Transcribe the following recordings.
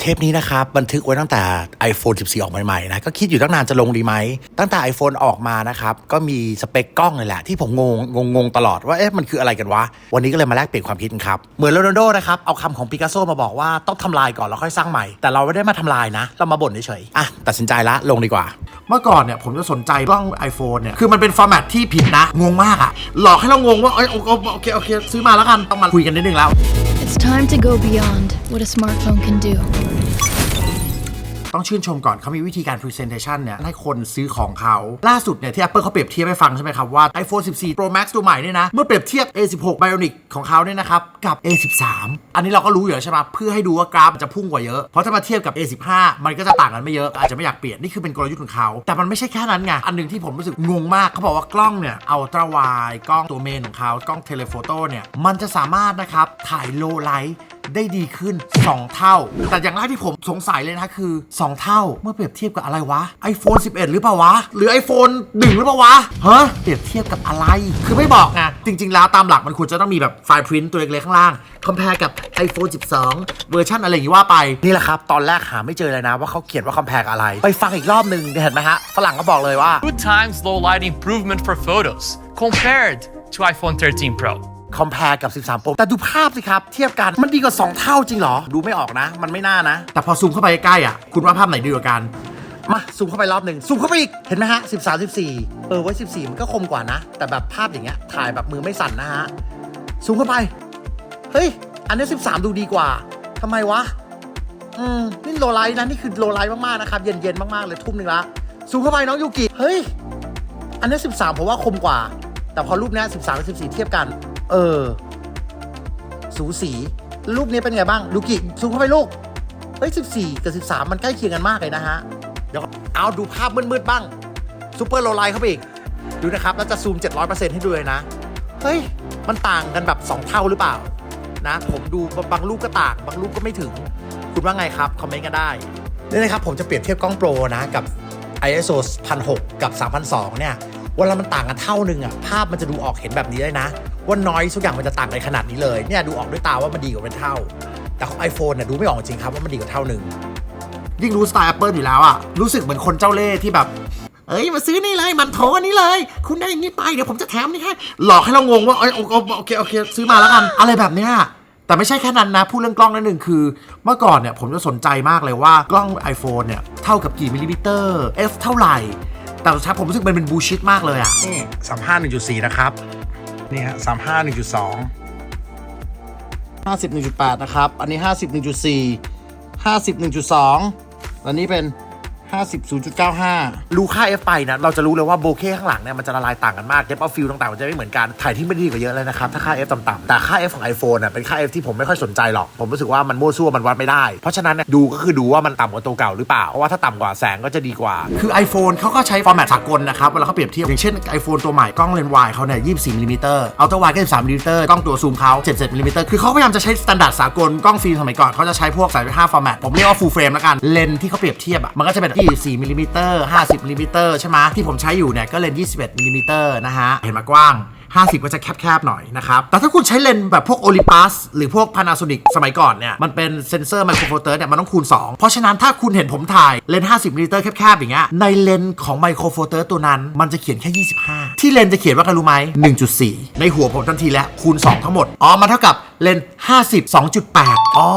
เทปนี้นะครับบันทึกไว้ตั้งแต่ iPhone 14 ออกใหม่ๆนะก็คิดอยู่ตั้งนานจะลงดีไหม ตั้งแต่ iPhone ออกมานะครับ ก็มีสเปคกล้องเลยแหละ ที่ผมงงงงงตลอดว่าเอ๊ะมันคืออะไรกันวะ วันนี้ก็เลยมาแลกเปลี่ยนความคิดครับ เหมือนโรนัลโดนะครับ เอาคำของปิกัสโซมาบอกว่าต้องทำลายก่อนแล้วค่อยสร้างใหม่ แต่เราไม่ได้มาทำลายนะ เรามาบ่นเฉยๆอะตัดสินใจละลงดีกว่า เมื่อก่อนเนี่ยผมจะสนใจกล้อง iPhone เนี่ยคือมันเป็นฟอร์แมตที่ผิดนะงงมากอะหลอกให้เรางงว่าเอ้ยโอโอโอเคโอเคซื้อมาแล้วกันต้องมาคุยกันนิดนึงแล้ว It's time to go beyond what a smartphone can do. ต้องชื่นชมก่อนเขามีวิธีการ Presentation เนี่ยให้คนซื้อของเขา ล่าสุดเนี่ยที่ Apple เขาเปรียบเทียบให้ฟังใช่ไหมครับว่า iPhone 14 Pro Max ตัวใหม่เนี่ยนะ เมื่อเปรียบเทียบ A16 Bionic ของเขาเนี่ยนะครับ กับ A13 อันนี้เราก็รู้อยู่แล้วใช่ไหมเพื่อให้ดูว่ากราฟจะพุ่งกว่าเยอะ เพราะถ้ามาเทียบกับ A15 มันก็จะต่างกันไม่เยอะอาจจะไม่อยากเปลี่ยนนี่คือเป็นกลยุทธ์ของเขาแต่มันไม่ใช่แค่นั้นไงอันหนึ่งที่ผมรู้สึกงงมากเขาบอกว่ากล้องเนี่ยอัลตร้าไวกล้องตัวเมนของเขากล้องเทเลโฟโต้เนี่ยมันจะสามารถนะครับถ่ายโลไลท์ ได้ดีขึ้น 2 เท่า แต่อย่างแรกที่ผมสงสัยเลยนะคือ 2 เท่าเมื่อเปรียบเทียบกับอะไรวะ iPhone 11 หรือเปล่าวะ หรือ iPhone 1 หรือเปล่าวะฮะเปรียบเทียบกับอะไร คือไม่บอกไงจริง ๆ แล้วตามหลักมันควรจะต้องมีแบบไฟล์พรินต์ตัวเล็กๆข้างล่างคอมเพลกับ iPhone 12 เวอร์ชันอะไรอย่างนี้ว่าไป นี่แหละครับ ตอนแรกหาไม่เจอเลยนะว่าเขาเขียนว่าคอมแพกอะไร ไปฟังอีกรอบหนึ่งเห็นไหมฮะ ฝรั่งก็บอกเลยว่า two times low light improvement for photos compared to iPhone 13 Pro. คอมเพลกับ 13 Pro แต่ดูภาพสิครับ เทียบกันมันดีกว่า 2 เท่าจริงเหรอ ดูไม่ออกนะ มันไม่น่านะ แต่พอซูมเข้าไปใกล้ๆอะ คุณว่าภาพไหนดีกว่ากัน มาซูมเข้าไปรอบหนึ่งซูมเข้าไปอีก เห็นไหมฮะ 13 14 เออไว้14 มันก็คมกว่านะ แต่แบบภาพอย่างเงี้ยถ่ายแบบมือไม่สั่นนะฮะซูมเข้าไป เฮ้ย อันนี้ 13 ดูดีกว่าทำไมวะอืมนี่โลไลท์นะนี่คือโลไลท์มากๆนะครับเย็นๆมากๆเลยทุ่มหนึ่งละซูมเข้าไปน้องยูกิเฮ้ยอันนี้ 13 ผมว่าคมกว่า แต่พอรูปนี้13กับ14 เทียบกัน เออ สูสีรูปนี้เป็นไงบ้างลูกิซูมเข้าไปลูก เฮ้ย 14 กับ 13 มันใกล้เคียงกันมากเลยนะฮะ เดี๋ยวเอาดูภาพมืดๆบ้างซูเปอร์โลไลท์เข้าไปอีก ดูนะครับ แล้วจะซูม 700%ให้ดูเลยนะ เฮ้ย มันต่างกันแบบ 2 เท่าหรือเปล่า นะ ผมดูบางรูปก็ต่าง บางรูปก็ไม่ถึง คุณว่าไงครับ คอมเมนต์กันได้นี่นะครับ ผมจะเปรียบเทียบกล้องโปรนะกับ ISO 1006 กับ 3002 เนี่ย เวลามันต่างกันเท่านึงอะภาพมันจะดูออกเห็นแบบนี้เลยนะ ว่าน้อยทุกอย่างมันจะต่างกันขนาดนี้เลยเนี่ยดูออกด้วยตาว่ามันดีกว่าเป็นเท่า แต่ของ iPhone น่ะดูไม่ออกจริงครับว่ามันดีกว่าเท่าหนึ่งยิ่งรู้สไตล์ Apple อยู่แล้วอะรู้สึกเหมือนคนเจ้าเล่ห์ที่แบบเอ้ยมาซื้อนี่เลยมันโถอันนี้เลย คุณได้นี้ไปเดี๋ยวผมจะแถมนี่ให้หลอกให้เรางงว่าเอ้ยโอโอโอเคโอเคซื้อมาแล้วกัน อะไรแบบเนี้ยแต่ไม่ใช่แค่นั้นนะพูดเรื่องกล้องนิดหนึ่งคือ เมื่อก่อนเนี่ยผมจะสนใจมากเลยว่ากล้อง iPhone เนี่ยเท่ากับกี่มิลลิมิเตอร์ f เท่าไหร่ แต่สุดท้ายผมรู้สึกมันเป็นบูชิตมากเลยอะนี่สามห้าหนึ่งจุดสี่นะครับ นี่ฮะสามห้าหนึ่งจุดสองห้าสิบหนึ่งจุดแปดนะครับ อันนี้ห้าสิบหนึ่งจุดสี่ห้าสิบหนึ่งจุดสองอันนี้เป็น ห้าสิบศูนย์จุดเก้าห้ารู้ค่า f ไปนะเราจะรู้เลยว่าโบเคข้างหลังเนี่ยมันจะละลายต่างกันมากเดฟออฟฟิลต่างๆ มันจะไม่เหมือนกัน ถ่ายที่ไม่ดีกว่าเยอะเลยนะครับ ถ้าค่า f ต่ำๆแต่ค่า f ของ iPhone น่ะเป็นค่า f ที่ผมไม่ค่อยสนใจหรอก ผมรู้สึกว่ามันมั่วซั่วมันวัดไม่ได้ เพราะฉะนั้นเนี่ยดูก็คือดูว่ามันต่ำกว่าตัวเก่าหรือเปล่า เพราะว่าถ้าต่ำกว่าแสงก็จะดีกว่า คือ iPhone เขาก็ใช้ฟอร์แมตสากลนะครับเวลาเขาเปรียบเทียบอย่างเช่น iPhone ตัวใหม่กล้องเลนส์วายเขาเนี่ย24มิลลิเมตรอัลตร้าไวก็13มิลลิเมตรกล้องตัวซูมเขา77มิลลิเมตรคือเขาพยายามจะใช้สแตนดาร์ดสากลกล้องฟิล์มสมัยก่อนเขาจะใช้พวก35ฟอร์แมตผมเรียกว่า full frame แล้วกันเลนส์ที่เขาเปรียบเทียบอะมันก็จะเป็น24มิลลิเมตร50มิลลิเมตรใช่ไหมที่ผมใช้อยู่เนี่ยก็เลนส์21มิลลิเมตรนะฮะเห็นมากว้าง 50 ก็จะแคบๆหน่อยนะครับ แต่ถ้าคุณใช้เลนส์แบบพวก Olympus หรือพวก Panasonic สมัยก่อนเนี่ย มันเป็นเซนเซอร์ไมโครโฟเตอร์เนี่ย มันต้องคูณ 2 เพราะฉะนั้นถ้าคุณเห็นผมถ่ายเลนส์50มิลลิลิตรแคบๆอย่างเงี้ย ในเลนส์ของไมโครโฟเตอร์ตัวนั้น มันจะเขียนแค่ 25 ที่เลนส์จะเขียนว่ากันรู้ไหม1.4 ในหัวผมทันทีแล้วคูณ 2 ทั้งหมด อ๋อ มาเท่ากับเลนส์50 2.8 อ๋อ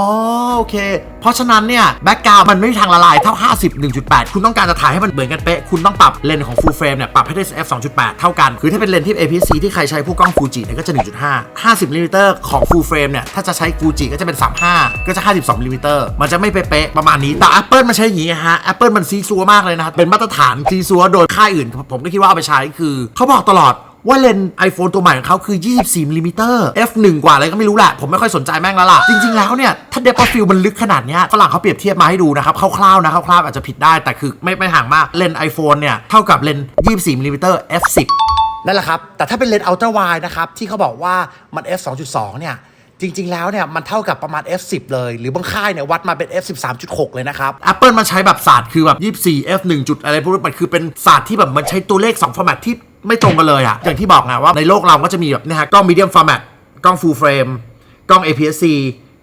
โอเค เพราะฉะนั้นเนี่ยแบ็กกราวมันไม่มีทางละลายเท่า 50 1.8 คุณต้องการจะถ่ายให้มันเหมือนกันเป๊ะ คุณต้องปรับเลนส์ของ full frame เนี่ยปรับให้ได้ f 2.8 เท่ากัน คือถ้าเป็นเลนส์ที่ APS-C ที่ใครใช้พวกกล้องฟูจิเนี่ยก็จะ 1.5 50มิลลิลิตรของ full frame เนี่ยถ้าจะใช้ฟูจิก็จะเป็น 35 ก็จะ 52มิลลิลิตรมันจะไม่เป๊ะๆประมาณนี้แต่ Apple มันใช้อย่างนี้ฮะ Apple มันซีซัวมากเลยนะครับเป็นมาตรฐานซีซัวโดยค่ายอื่น ผมก็คิดว่าเอาไปใช้คือเขาบอกตลอดว่าเลน iPhone ตัวใหม่ของเขาคือ 24มิลลิมิเตอร์ f1 กว่าอะไรก็ไม่รู้แหละ ผมไม่ค่อยสนใจแม่งแล้วล่ะ จริง ๆ แล้วเนี่ย ถ้าเดปฟิลมันลึกขนาดเนี้ยฝรั่งเขาเปรียบเทียบมาให้ดูนะครับ คร่าวๆนะ คร่าวๆอาจจะผิดได้ แต่คือไม่ไม่ห่างมาก เลน iPhone เนี่ย เท่ากับเลน 24มิลลิมิเตอร์ f10 นั่นแหละครับ แต่ถ้าเป็นเลนส์อัลตร้าไวนะครับ ที่เขาบอกว่ามัน f 2.2 เนี่ย จริง ๆ แล้วเนี่ย มันเท่ากับประมาณ f 10 เลย หรือบางค่ายเนี่ย วัดมาเป็น f 13.6 เลยนะครับ Apple มันใช้แบบศาสตร์คือแบบ 24 f 1 จุดอะไรพวกนี้มันคือเป็นศาสตร์ที่แบบมันใช้ตัวเลข2ฟอร์แมตที่ไม่ตรงกันเลยอะอย่างที่บอกไงว่าในโลกเราก็จะมีแบบนะฮะกล้อง medium format กล้อง full frame กล้อง APS-C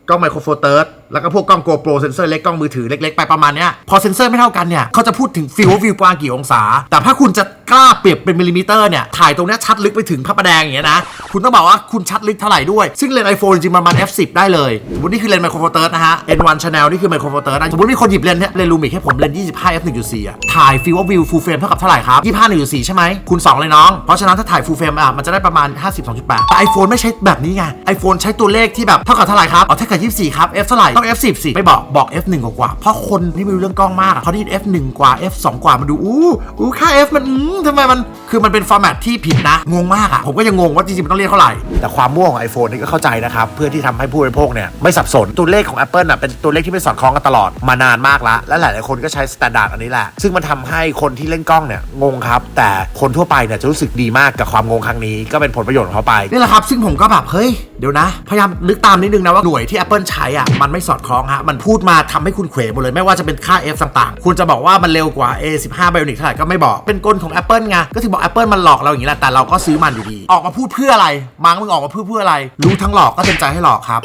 กล้อง micro four third แล้วก็พวกกล้อง GoPro เซนเซอร์เล็กกล้องมือถือเล็กๆไปประมาณเนี้ยพอเซนเซอร์ไม่เท่ากันเนี่ยเขาจะพูดถึงฟิววิวกว้างกี่องศา แต่ถ้าคุณจะกล้าเปรียบเป็นมิลลิมิเตอร์เนี่ยถ่ายตรงนี้ชัดลึกไปถึงพระประแดงอย่างเงี้ยนะคุณต้องบอกว่าคุณชัดลึกเท่าไหร่ด้วย ซึ่งเลนส์ iPhone จริงๆประมาณ f10 ได้เลยสมมตินี่คือเลนส์ไมโครโฟเตอร์นะฮะ N1 Channel นี่คือไมโครโฟเตอร์นะสมมติมีคนหยิบเลนส์เนี่ยเลนส์ลูมิกให้ผมเลนส์25 f 1.4อะถ่ายฟิววิวฟูลเฟรมเท่ากับเท่าไหร่ครับ25 1.4ใช่ไหมคูณ2เลยน้องเพราะฉะนั้นถ้าถ่ายฟูลเฟรมอะมันจะได้ประมาณ 52.8แต่ iPhone ไม่ใช้แบบนี้ไง iPhone ใช้ตัวเลขที่แบบเท่ากับเท่าไหร่ครับอ๋อเท่ากับ24ครับ f เท่าไหร่ต้อง f10 สิไม่บอกบอก f1 กว่าเพราะคนที่ไม่รู้เรื่องกล้องมากเขาได้ยิน f1 กว่า f2 กว่ามันดูอู้อู้ค่า f มันทำไมมันคือมันเป็นฟอร์แมตที่ผิดนะ งงมากอะผมก็ยังงงว่าจริงๆมันต้องเรียกเท่าไหร่ แต่ความมั่วของ iPhone นี่ก็เข้าใจนะครับ เพื่อที่ทำให้ผู้บริโภคเนี่ยไม่สับสนตัวเลขของ Apple น่ะเป็นตัวเลขที่ไม่สอดคล้องกันตลอดมานานมากแล้วและหลายๆคนก็ใช้สแตนดาร์ดอันนี้แหละ ซึ่งมันทำให้คนที่เล่นกล้องเนี่ยงงครับ แต่คนทั่วไปเนี่ยจะรู้สึกดีมากกับความงงครั้งนี้ก็เป็นผลประโยชน์ของเขาไปนี่แหละครับ ซึ่งผมก็แบบเฮ้ยเดี๋ยวนะ พยายามนึกตามนิดนึงนะว่าหน่วยที่ Apple ใช้อะมันไม่สอดคล้องฮะมันพูดมาทำให้คุณเขวหมดเลยไม่ว่าจะเป็นค่า F ต่างๆ คุณจะบอกว่ามันเร็วกว่า A15 Bionic เท่าไหร่ก็ไม่บอกเป็นกลของ Apple ไงก็ถึงบอก Apple มันหลอกเราอย่างนี้แหละแต่เราก็ซื้อมันอยู่ดี ออกมาพูดเพื่ออะไรมังมึงออกมาพูดเพื่ออะไร รู้ทั้งหลอกก็เต็มใจให้หลอกครับ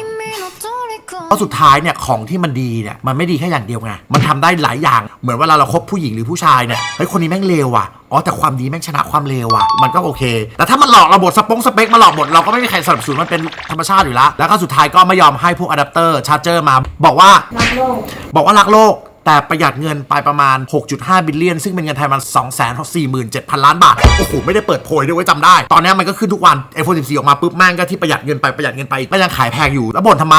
เพราะสุดท้ายเนี่ยของที่มันดีเนี่ยมันไม่ดีแค่อย่างเดียวไงมันทำได้หลายอย่าง เหมือนเวลาเราคบผู้หญิงหรือผู้ชายเนี่ยเฮ้ยคนนี้แม่งเลวว่ะอ๋อแต่ความดีแม่งชนะความเลวว่ะมันก็โอเค แต่ถ้ามันหลอกเราบทสปงสเปคมาหลอกบทเราก็ไม่มีใครสนับสนุนมันเป็นธรรมชาติอยู่แล้ว แล้วก็สุดท้ายก็ไม่ยอมให้พวกอะแดปเตอร์ชาร์เจอร์มา บอกว่าบอกว่ารักโลกแต่ประหยัดเงินไปประมาณ 6.5 บิลเลียน ซึ่งเป็นเงินไทยมัน 247,000 ล้านบาท โอ้โห ไม่ได้เปิดโพยด้วยไว้จำได้ ตอนนี้มันก็ขึ้นทุกวัน iPhone 14 ออกมาปุ๊บแม่งก็ที่ประหยัดเงินไปประหยัดเงินไปก็ยังขายแพงอยู่ แล้วบ่นทำไม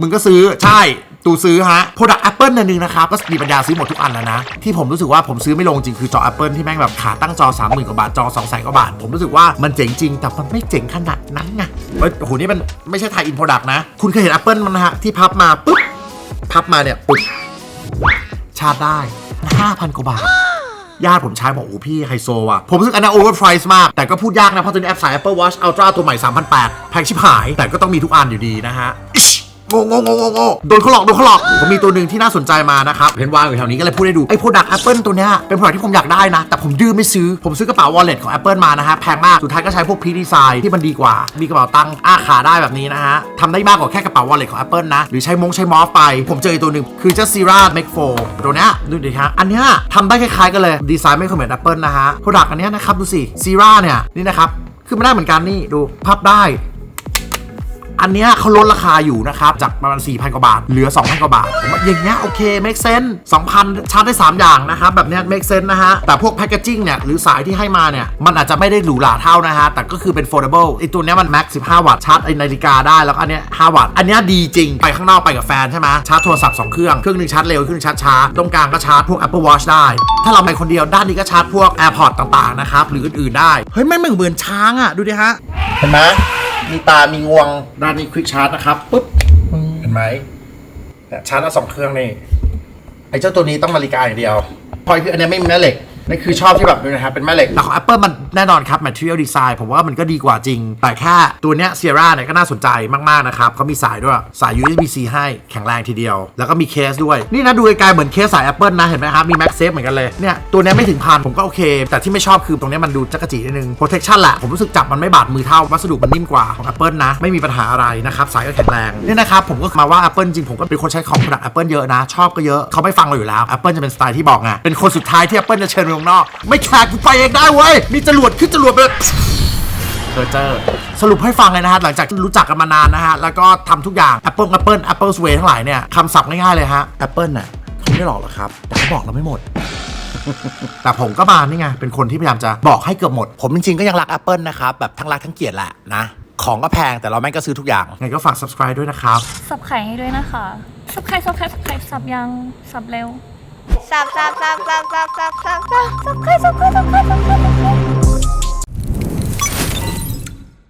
มึงก็ซื้อใช่ตูซื้อฮะ Product Apple นั่นนึงนะครับก็มีปัญญาซื้อหมดทุกอันแล้วนะ ที่ผมรู้สึกว่าผมซื้อไม่ลงจริงคือจอ Apple ที่แม่งแบบขาตั้งจอ 30,000 กว่าบาท จอ200,000กว่าบาท ผมรู้สึกว่ามันเจ๋งจริง แต่มันไม่เจ๋งขนาดนั้นไงเฮ้ยโอ้โหนี่มันไม่ใช่ไทยอิน Product นะ คุณเคยเห็น Apple มันนะฮะ ที่พับมาปุ๊บ พับมาเนี่ยปุ๊บชาร์จได้ 5,000 กว่าบาทญาติผมใช้บอกโอ้พี่ไฮโซว่ะ ผมรู้สึกอันนั้นโอเวอร์ไพรส์มาก แต่ก็พูดยากนะ เพราะตัวนี้แอปสาย Apple Watch Ultra ตัวใหม่ 3,800แพงชิบหาย แต่ก็ต้องมีทุกอันอยู่ดีนะฮะ โง่โง่โง่โง่โง่โดนเขาหลอกโดนเขาหลอกผมมีตัวหนึ่งที่น่าสนใจมานะครับเห็นวางอยู่แถวนี้ก็เลยพูดให้ดูไอ้โปรดักต์ Apple ตัวเนี้ยเป็นโปรดักที่ผมอยากได้นะ แต่ผมดื้อไม่ซื้อผมซื้อกระเป๋า wallet ของ Apple มานะฮะแพงมากสุดท้ายก็ใช้พวกพีดีไซน์ที่มันดีกว่า มีกระเป๋าตังค์อ้าขาได้แบบนี้นะฮะทำได้มากกว่าแค่กระเป๋า wallet ของ Apple นะหรือใช้มงใช้มอฟไป ผมเจออีกตัวหนึ่งคือเจ้า Sierra Make 4ตัวเนี้ยดูดิฮะอันเนี้ยทำได้คล้ายๆกันเลยดีไซน์ไม่เหมือน Apple นะฮะโปรดักต์อันเนี้ยนะครับดูสิ Sierra เนี่ยนี่นะครับคือมันได้เหมือนกันนี่ดูพับได้ อันเนี้ยเขาลดราคาอยู่นะครับ จากประมาณ 4,000 กว่าบาท เหลือ 2,000 กว่าบาทผมว่าอย่างเงี้ยโอเค make sense 2,000 ชาร์จได้ 3 อย่างนะครับ แบบเนี้ย make sense นะฮะ แต่พวกแพคเกจิ้งเนี่ย หรือสายที่ให้มาเนี่ย มันอาจจะไม่ได้หรูหราเท่านะฮะ แต่ก็คือเป็น foldable ไอตัวเนี้ยมัน max 15 วัตต์ชาร์จไอนาฬิกาได้แล้วก็อันเนี้ย5วัตต์อันเนี้ยดีจริงไปข้างนอกไปกับแฟนใช่ไหมชาร์จโทรศัพท์2เครื่องเครื่องหนึงชาร์จเร็วเครื่องหนึงชาร์จช้าตรงกลางก็ชาร์จพวก Apple Watch ได้ ถ้าเราไปคนเดียวด้านนี้ก็ชาร์จพวก AirPods ต่างๆนะครับหรืออื่นๆได้เฮ้ยไม่เหมือนช้างอะดูดิฮะเห็นไหม มีตา มีงวง ด้านนี้ควิกชาร์จนะครับปุ๊บเห็นไหมเนี่ยชาร์จได้สองเครื่องนี่ไอ้เจ้าตัวนี้ต้องนาฬิกาอย่างเดียวพอยคืออันเนี้ยไม่มีแม่เหล็ก นี่คือชอบที่แบบดูนะครับเป็นแม่เหล็ก แต่ของ Apple มันแน่นอนครับ Material Design ผมว่ามันก็ดีกว่าจริง แต่แค่ตัวเนี้ย Sierra เนี่ยก็น่าสนใจมาก ๆ นะครับเขามีสายด้วย สาย USB-C ให้แข็งแรงทีเดียว แล้วก็มีเคสด้วย นี่นะดูไกลๆเหมือนเคสสาย Apple นะ เห็นไหมครับ มี MagSafe เหมือนกันเลย เนี่ย ตัวเนี้ยไม่ถึงพันผมก็โอเค แต่ที่ไม่ชอบคือตรงเนี้ยมันดูจักจีนิดนึง protection แหละผมรู้สึกจับมันไม่บาดมือเท่าวัสดุมันนิ่มกว่าของ Apple นะ ไม่มีปัญหาอะไรนะครับสายก็แข็งแรงนี่นะครับผมก็มาว่า Apple จริงผมก็เป็นคนใช้ของ product Apple เยอะนะชอบก็เยอะเขาไม่ฟังเราอยู่แล้ว Apple จะเป็นสไตล์ที่บอกไงเป็นคนสุดท้ายที่ Apple จะเชิญไปวงนอก ไม่แคร์กูไปเองได้เว้ย มีจรวดขึ้นจรวดไปเลยเพอร์เจอร์สรุปให้ฟังเลยนะฮะ หลังจากที่รู้จักกันมานานนะฮะ แล้วก็ทำทุกอย่าง Apple Apple Apple's Way ทั้งหลายเนี่ยคำศัพท์ง่ายๆเลยฮะ Apple น่ะเขาไม่ได้หลอกหรอกครับ แต่เขาบอกเราไม่หมด แต่ผมก็มานี่ไง เป็นคนที่พยายามจะบอกให้เกือบหมด ผมจริงๆก็ยังรัก Apple นะครับ แบบทั้งรักทั้งเกลียดแหละนะ ของก็แพงแต่เราแม่งก็ซื้อทุกอย่างไงก็ฝาก subscribe ด้วยนะครับ สับไข่ให้ด้วยนะคะ สับไข่สับไข่สับไข่สับยัง สับเร็ว สับสับสับสับสับสับสับสับสับไข่สับไข่สับไข่สับไข่